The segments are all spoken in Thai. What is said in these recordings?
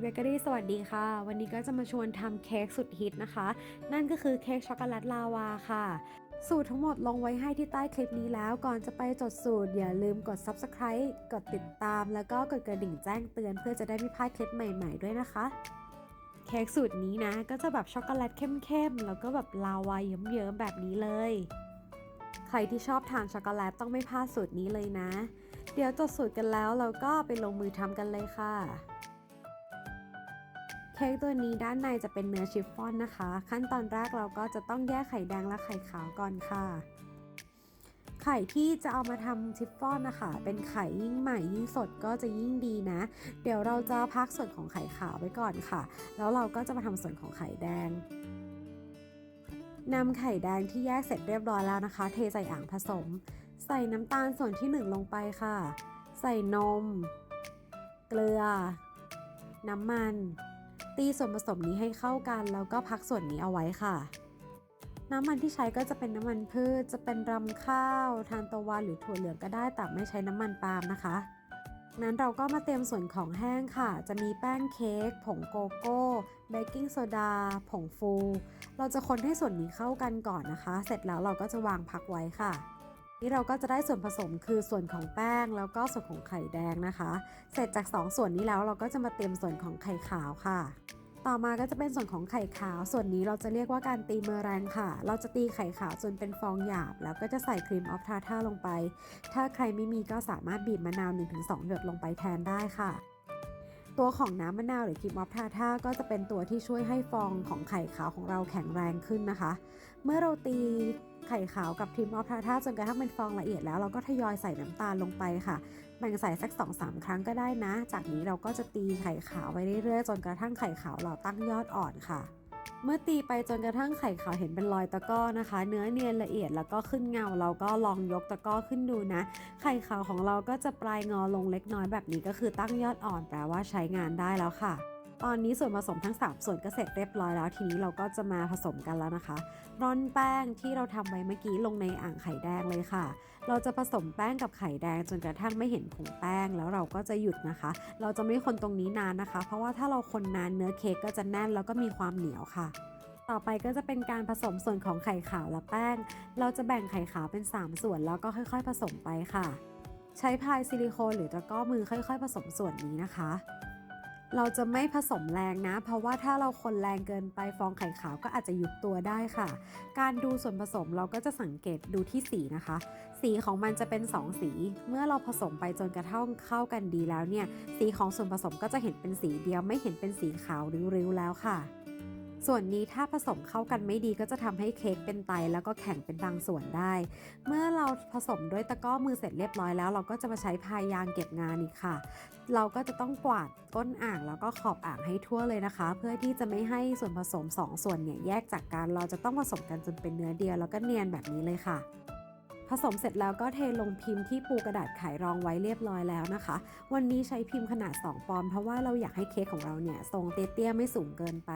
เบเกอรี่สวัสดีค่ะ วันนี้ก็จะมาชวนทำเค้กสุดฮิตนะคะ นั่นก็คือเค้กช็อกโกแลตลาวาค่ะ สูตรทั้งหมดลงไว้ให้ที่ใต้คลิปนี้แล้วก่อนจะไปจดสูตร อย่าลืมกด Subscribe กดติดตาม แล้วก็กดกระดิ่งแจ้งเตือนเพื่อจะได้ไม่พลาดคลิปใหม่ๆด้วยนะคะเค้กสูตรนี้นะ ก็จะแบบช็อกโกแลตเข้มๆแล้วก็แบบลาวาเยิ้มๆแบบนี้เลย ใครที่ชอบทานช็อกโกแลตต้องไม่พลาดสูตรนี้เลยนะ เดี๋ยวจดสูตรกันแล้วเราก็ไปลงมือทำกันเลยค่ะ เค้กตัวนี้ด้านในจะเป็นเนื้อชิฟฟ่อนนะคะ ขั้นตอนแรกเราก็จะต้องแยกไข่แดงและไข่ขาวก่อนค่ะ ไข่ที่จะเอามาทำชิฟฟ่อนนะคะ เป็นไข่ยิ่งใหม่ยิ่งสดก็จะยิ่งดีนะ เดี๋ยวเราจะพักส่วนของไข่ขาวไว้ก่อนค่ะ แล้วเราก็จะมาทำส่วนของไข่แดงนำไข่แดงที่แยกเสร็จเรียบร้อยแล้วนะคะ เทใส่อ่างผสม ใส่น้ำตาลส่วนที่ 1 ลงไปค่ะ ใส่นม เกลือ น้ำมัน ตีส่วนผสมนี้ให้เข้ากัน แล้วก็พักส่วนนี้เอาไว้ค่ะ น้ำมันที่ใช้ก็จะเป็นน้ำมันพืช จะเป็นรำข้าว ทานตะวันหรือถั่วเหลืองก็ได้ แต่ไม่ใช้น้ำมันปาล์มนะคะนั้นเราก็มาเตรียมส่วนของแห้งค่ะ จะมีแป้งเค้ก ผงโกโก้ เบกกิ้งโซดา ผงฟู เราจะคนให้ส่วนนี้เข้ากันก่อนนะคะ เสร็จแล้วเราก็จะวางพักไว้ค่ะ นี่เราก็จะได้ส่วนผสมคือส่วนของแป้งแล้วก็ส่วนของไข่แดงนะคะ เสร็จจาก 2 ส่วนนี้แล้วเราก็จะมาเตรียมส่วนของไข่ขาวค่ะ ต่อมาก็จะเป็นส่วนของไข่ขาว ส่วนนี้เราจะเรียกว่าการตีเมอแรงค่ะ เราจะตีไข่ขาวจนเป็นฟองหยาบ แล้วก็จะใส่ครีมออฟทาท่าลงไป ถ้าใครไม่มีก็สามารถบีบมะนาว 1-2 หยดลงไปแทนได้ค่ะ ตัวของน้ำมะนาวหรือครีมออฟทาท่าก็จะเป็นตัวที่ช่วยให้ฟองของไข่ขาวของเราแข็งแรงขึ้นนะคะ เมื่อเราตีไข่ขาวกับครีมออฟทาท่าจนกระทั่งเป็นฟองละเอียดแล้วเราก็ทยอยใส่น้ำตาลลงไปค่ะแบ่งใส่สัก2-3 ครั้งก็ได้นะ จากนี้เราก็จะตีไข่ขาวไปเรื่อยๆ จนกระทั่งไข่ขาวเราตั้งยอดอ่อนค่ะ เมื่อตีไปจนกระทั่งไข่ขาวเห็นเป็นรอยตะก้อนะคะ เนื้อเนียนละเอียดแล้วก็ขึ้นเงา เราก็ลองยกตะก้อขึ้นดูนะ ไข่ขาวของเราก็จะปลายงอลงเล็กน้อยแบบนี้ก็คือตั้งยอดอ่อนแปลว่าใช้งานได้แล้วค่ะ ตอนนี้ส่วนผสมทั้ง 3 ส่วนก็เสร็จเรียบร้อยแล้ว ทีนี้เราก็จะมาผสมกันแล้วนะคะร่อนแป้งที่เราทำไว้เมื่อกี้ลงในอ่างไข่แดงเลยค่ะ เราจะผสมแป้งกับไข่แดงจนกระทั่งไม่เห็นผงแป้งแล้วเราก็จะหยุดนะคะ เราจะไม่คนตรงนี้นานนะคะ เพราะว่าถ้าเราคนนานเนื้อเค้กก็จะแน่นแล้วก็มีความเหนียวค่ะต่อไปก็จะเป็นการผสมส่วนของไข่ขาวและแป้ง เราจะแบ่งไข่ขาวเป็น 3 ส่วนแล้วก็ค่อย ๆ ผสมไปค่ะ ใช้พายซิลิโคนหรือตะกร้อมือค่อย ๆ ผสมส่วนนี้นะคะ เราจะไม่ผสมแรงนะ เพราะว่าถ้าเราคนแรงเกินไปฟองไข่ขาวก็อาจจะยุบตัวได้ค่ะ การดูส่วนผสมเราก็จะสังเกตดูที่สีนะคะ สีของมันจะเป็น 2 สี เมื่อเราผสมไปจนกระทั่งเข้ากันดีแล้วเนี่ย สีของส่วนผสมก็จะเห็นเป็นสีเดียวไม่เห็นเป็นสีขาวริ้วๆแล้วค่ะ ส่วนนี้ถ้าผสมเข้ากันไม่ดีก็จะทำให้เค้กเป็นไตแล้วก็แข็งเป็นบางส่วนได้ เมื่อเราผสมด้วยตะกร้อมือเสร็จเรียบร้อยแล้ว เราก็จะมาใช้พายยางเก็บงานอีกค่ะ เราก็จะต้องกวาดก้นอ่างแล้วก็ขอบอ่างให้ทั่วเลยนะคะ เพื่อที่จะไม่ให้ส่วนผสม 2 ส่วนเนี่ยแยกจากกัน เราจะต้องผสมกันจนเป็นเนื้อเดียวแล้วก็เนียนแบบนี้เลยค่ะ ผสมเสร็จแล้วก็เทลงพิมพ์ที่ปูกระดาษไขรองไว้เรียบร้อยแล้วนะคะ วันนี้ใช้พิมพ์ขนาด 2 ปอนด์เพราะว่าเราอยากให้เค้กของเราเนี่ยทรงเตี้ยๆไม่สูงเกินไป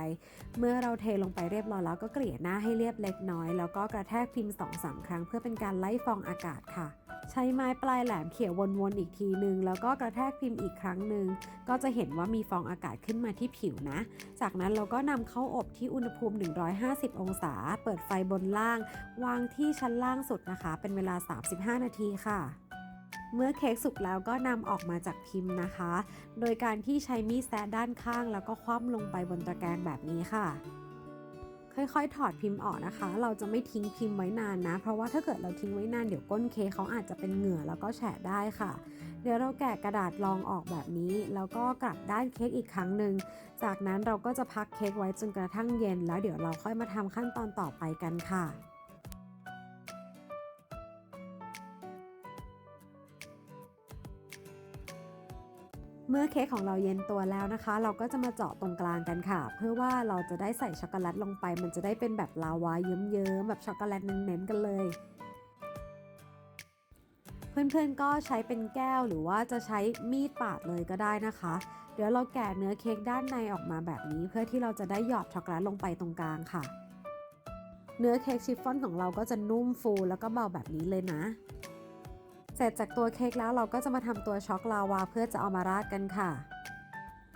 เมื่อเราเทลงไปเรียบร้อยแล้วก็เกลี่ยหน้าให้เรียบเล็กน้อย แล้วก็กระแทกพิมพ์2-3ครั้งเพื่อเป็นการไล่ฟองอากาศค่ะ ใช้ไม้ปลายแหลมเขี่ยวนๆอีกทีนึง แล้วก็กระแทกพิมพ์อีกครั้งหนึ่งก็จะเห็นว่ามีฟองอากาศขึ้นมาที่ผิวนะ จากนั้นเราก็นำเข้าอบที่อุณหภูมิ 150 องศา เปิดไฟบนล่าง วางที่ชั้นล่างสุดนะคะ เป็นเวลา 35 นาทีค่ะเมื่อเค้กสุกแล้วก็นำออกมาจากพิมพ์นะคะ โดยการที่ใช้มีดแซะด้านข้างแล้วก็คว่ำลงไปบนตะแกรงแบบนี้ค่ะ ค่อยๆ ถอดพิมพ์ออกนะคะ เราจะไม่ทิ้งพิมพ์ไว้นานนะ เพราะว่าถ้าเกิดเราทิ้งไว้นานเดี๋ยวก้นเค้กเขาอาจจะเป็นเหงื่อแล้วก็แฉะได้ค่ะ เดี๋ยวเราแกะกระดาษรองออกแบบนี้ แล้วก็กลับด้านเค้กอีกครั้งหนึ่ง จากนั้นเราก็จะพักเค้กไว้จนกระทั่งเย็น แล้วเดี๋ยวเราค่อยมาทำขั้นตอนต่อไปกันค่ะ เมื่อเค้กของเราเย็นตัวแล้วนะคะ เราก็จะมาเจาะตรงกลางกันค่ะ เพื่อว่าเราจะได้ใส่ช็อกโกแลตลงไป มันจะได้เป็นแบบลาวาเยิ้มๆแบบช็อกโกแลตเน้นๆกันเลย เพื่อนๆก็ใช้เป็นแก้วหรือว่าจะใช้มีดปาดเลยก็ได้นะคะ เดี๋ยวเราแกะเนื้อเค้กด้านในออกมาแบบนี้ เพื่อที่เราจะได้หยอดช็อกโกแลตลงไปตรงกลางค่ะ เนื้อเค้กชิฟฟ่อนของเราก็จะนุ่มฟูแล้วก็เบาแบบนี้เลยนะ เสร็จจากตัวเค้กแล้วเราก็จะมาทำตัวช็อกลาวาเพื่อจะเอามาราดกันค่ะ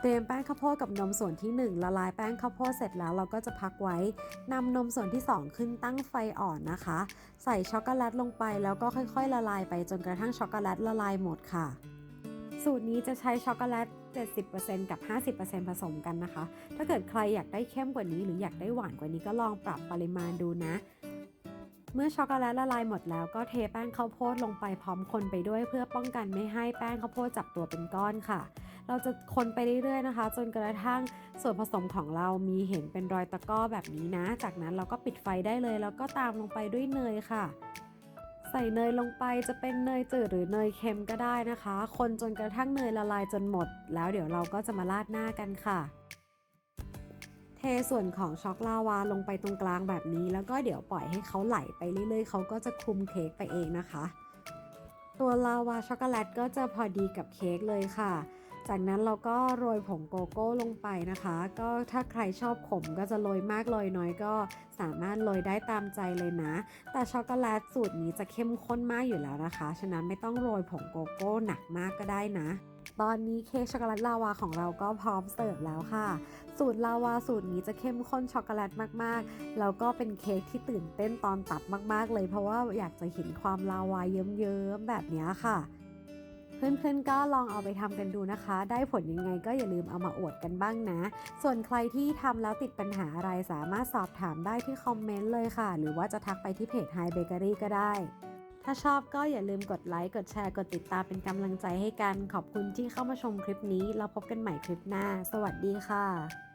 เตรียมแป้งข้าวโพดกับนมส่วนที่ 1 ละลายแป้งข้าวโพดเสร็จแล้วเราก็จะพักไว้นำนมส่วนที่ 2 ขึ้นตั้งไฟอ่อนนะคะ ใส่ช็อกโกแลตลงไปแล้วก็ค่อยๆ ละลายไปจนกระทั่งช็อกโกแลตละลายหมดค่ะ สูตรนี้จะใช้ช็อกโกแลต70%กับ 50%ผสมกันนะคะ ถ้าเกิดใครอยากได้เข้มกว่านี้หรืออยากได้หวานกว่านี้ก็ลองปรับปริมาณดูนะ เมื่อช็อกโกแลตละลายหมดแล้วก็เทแป้งข้าวโพดลงไปพร้อมคนไปด้วย เพื่อป้องกันไม่ให้แป้งข้าวโพดจับตัวเป็นก้อนค่ะ เราจะคนไปเรื่อยๆนะคะ จนกระทั่งส่วนผสมของเรามีเห็นเป็นรอยตะก้อแบบนี้นะ จากนั้นเราก็ปิดไฟได้เลย แล้วก็ตามลงไปด้วยเนยค่ะ ใส่เนยลงไปจะเป็นเนยจืดหรือเนยเค็มก็ได้นะคะ คนจนกระทั่งเนยละลายจนหมด แล้วเดี๋ยวเราก็จะมาราดหน้ากันค่ะ ส่วนของช็อกลาวาลงไปตรงกลางแบบนี้ แล้วก็เดี๋ยวปล่อยให้เขาไหลไปเรื่อยๆเขาก็จะคลุมเค้กไปเองนะคะ ตัวลาวาช็อกโกแลตก็จะพอดีกับเค้กเลยค่ะ จากนั้นเราก็โรยผงโกโก้ลงไปนะคะ ก็ถ้าใครชอบขมก็จะโรยมากโรยน้อยก็สามารถโรยได้ตามใจเลยนะ แต่ช็อกโกแลตสูตรนี้จะเข้มข้นมากอยู่แล้วนะคะ ฉะนั้นไม่ต้องโรยผงโกโก้หนักมากก็ได้นะ ตอนนี้เค้กช็อกโกแลตลาวาของเราก็พร้อมเสิร์ฟแล้วค่ะ สูตรลาวาสูตรนี้จะเข้มข้นช็อกโกแลตมากๆ แล้วก็เป็นเค้กที่ตื่นเต้นตอนตัดมากๆ เลยเพราะว่าอยากจะเห็นความลาวาเยิ้มๆแบบนี้ค่ะเพื่อนๆก็ลองเอาไปทำกันดูนะคะ ได้ผลยังไงก็อย่าลืมเอามาอวดกันบ้างนะ ส่วนใครที่ทำแล้วติดปัญหาอะไรสามารถสอบถามได้ที่คอมเมนต์เลยค่ะ หรือว่าจะทักไปที่เพจ Hi Bakery ก็ได้ ถ้าชอบก็อย่าลืมกดไลค์ กดแชร์ กดติดตามเป็นกำลังใจให้กัน ขอบคุณที่เข้ามาชมคลิปนี้ เราพบกันใหม่คลิปหน้า สวัสดีค่ะ